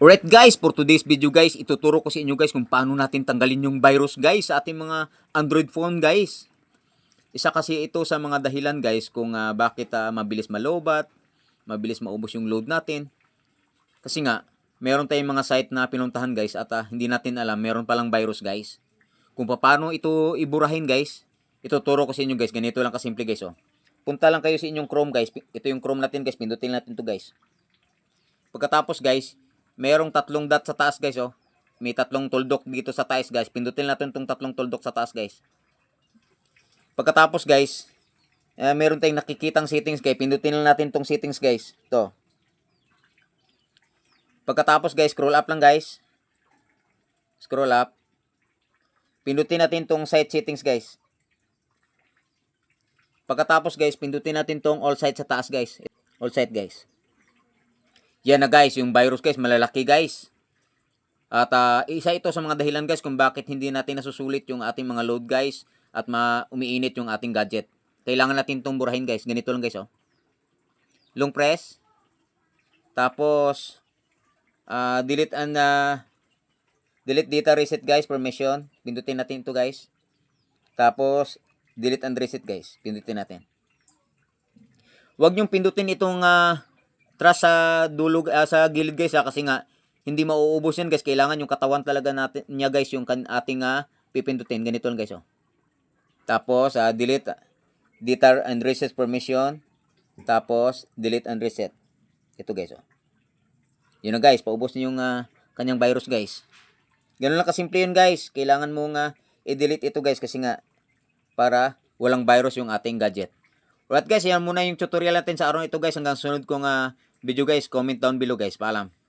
Alright guys, for today's video guys, ituturo ko sa inyo guys kung paano natin tanggalin yung virus guys sa ating mga Android phone guys. Isa kasi ito sa mga dahilan guys kung ah, bakit ah, mabilis malobat, mabilis maubos yung load natin. Kasi nga, meron tayong mga site na pinuntahan guys at ah, hindi natin alam, meron palang virus guys. Kung paano ito iburahin guys, ituturo ko sa inyo guys. Ganito lang kasimple guys oh. Punta lang kayo sa inyong Chrome guys. Ito yung Chrome natin guys, pindutin natin to guys. Pagkatapos guys, merong tatlong dot sa taas guys oh. May tatlong tuldok dito sa taas guys. Pindutin natin tong tatlong tuldok sa taas guys. Pagkatapos guys, eh, meron tayong nakikitang settings guys. Pindutin natin tong settings guys. To. Pagkatapos guys, scroll up lang guys. Scroll up. Pindutin natin tong site settings guys. Pagkatapos guys, pindutin natin tong all site sa taas guys. All site guys. Yan na guys, yung virus guys, malalaki guys. At ah, isa ito sa mga dahilan guys kung bakit hindi natin nasusulit yung ating mga load guys at ma umiinit yung ating gadget. Kailangan natin itong burahin guys. Ganito lang guys oh. Long press. Tapos ah, delete and ah, delete data reset guys permission. Pindutin natin ito guys. Tapos delete and reset guys. Pindutin natin. Huwag niyong pindutin itong ah, trust sa dulo ah, sa gilid guys ah, kasi nga hindi mauubos yan guys. Kailangan yung katawan talaga natin niya guys yung kan ating ah, pipindutin. Ganito lang guys oh. Tapos ah, delete data and reset permission. Tapos delete and reset. Ito guys oh. Yun na guys, paubos na yung ah, kanyang virus guys. Ganun lang kasimple yun guys. Kailangan mo nga i-delete ito guys kasi nga para walang virus yung ating gadget. Alright guys, yan muna yung tutorial natin sa araw ito guys. Hanggang sunod kong ah, video guys. Comment down below guys. Paalam.